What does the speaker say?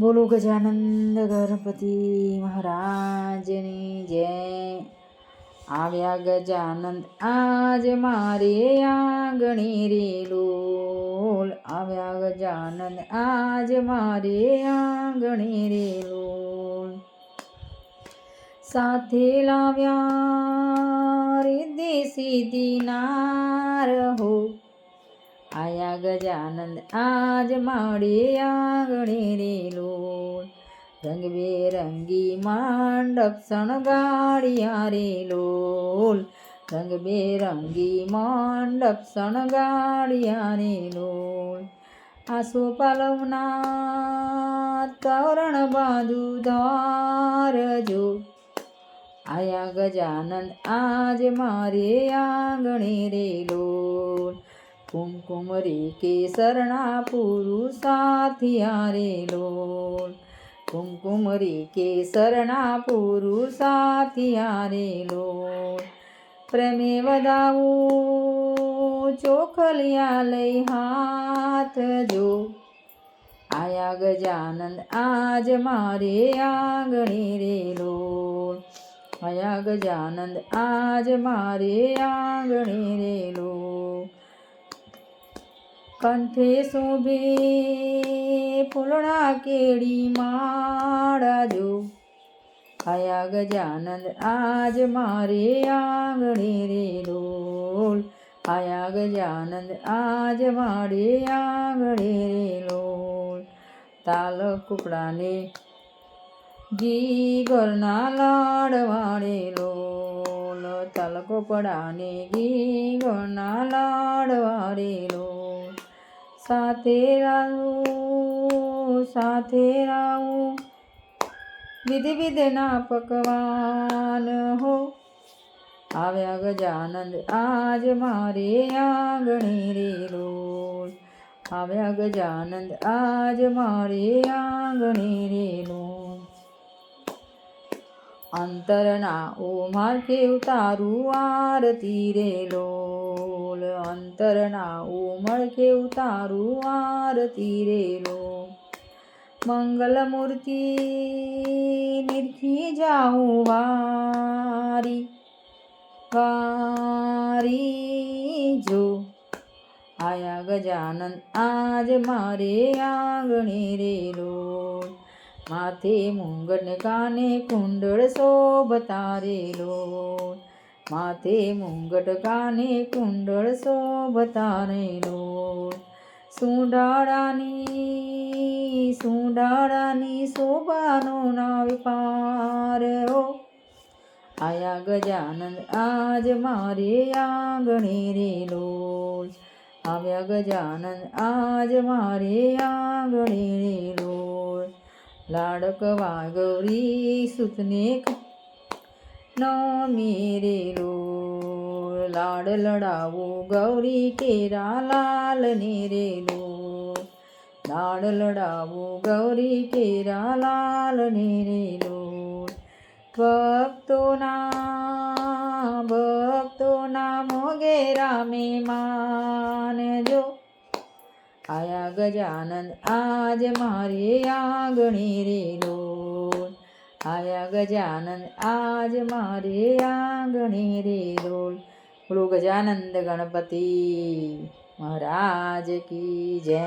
બોલો ગજાનંદ ગણપતિ મહારાજની જય. આવ્યા ગજાનંદ, આજ મારે આંગણી રે લોલ. આવ્યા ગજાનંદ, આજ મારે આંગણી રે લોલ. સાથે લાવ્યા રિદ્ધિ સીધી નાર હો. આયા ગજાનંદ, આજ મારે આંગણી રંગબેરંગી માંડપ શણગાળ્યા રે લોલ રંગબેરંગી મંડપ શણગાળ્યા રે લોલ આસો પાલવના તરણ બાંધુ ધારજો આયા ગજાનંદ આજ મારે આંગણે રે લોલ કુમકુમ રે કે શરણા પુરુષાથી રે લોલ કુમકુમ રે કેસરના પુરુષાથિયા રે લોલ પ્રેમે વધાવું, ચોખલિયા લઈ હાથ જો. આયા ગજાનંદ, આજ મારે આંગણે રે લોલ આયા ગજાનંદ, આજ મારે આંગણે રે લોલ કંઠે શોભે ફૂલણા કેળી માળાજો. આયા ગજાનંદ, આજ મારે આંગણે રે લોલ આયા ગજાનંદ, આજ મારે આંગણે રે લોલ તાલ કુકડાને ઘી લાડ વાળે લોલ તાલ કુકડાને ઘી લાડ વાળે લોલ સાથે રાહું સાથે રાહું. વિધિ વિધના પકવાન હો. આવ્યા ગજાનંદ આજ મારે આંગણે રે આવ્યા ગજાનંદ આજ મારે આંગણે રે લોલ અંતરના ઉમાર કે ઉતારું આરતી રે લોલ. અંતરના ઉમળ કે ઉતારું આરતી રે લો મંગલ મૂર્તિ નિરખી જાઉં વારી વારી જો. આયા ગજાનંદ આજ મારે આંગણે રે લોલ. માથે મુંગન કાને કુંડળ શોભતા રે લોલ માથે મુંગટ કાને કુંડળ શોભતા રે લોલ સુંડાળાની સુંડાળાની શોભાનો નાવ પાર. ઓ, આયા ગજાનંદ, આજ મારે આંગણે રે લોલ આવ્યા ગજાનંદ, આજ મારે આંગણે રે લોલ લાડકવા ગૌરી સુતને ન મેરે લોલ લાડ લડાવો ગૌરી કેરા લાલ ને રે લોલ લાડ લડાવો ગૌરી કેરા લાલ ને રે લોલ ભક્તોના ભક્તોના મોગે રામે માનજો આયા ગજાનંદ, આજ મારે આંગણી રે લોલ આયા ગજાનંદ, આજ મારે આંગણી રે લોલ બોલો ગજાનંદ ગણપતિ મહારાજ કી જય.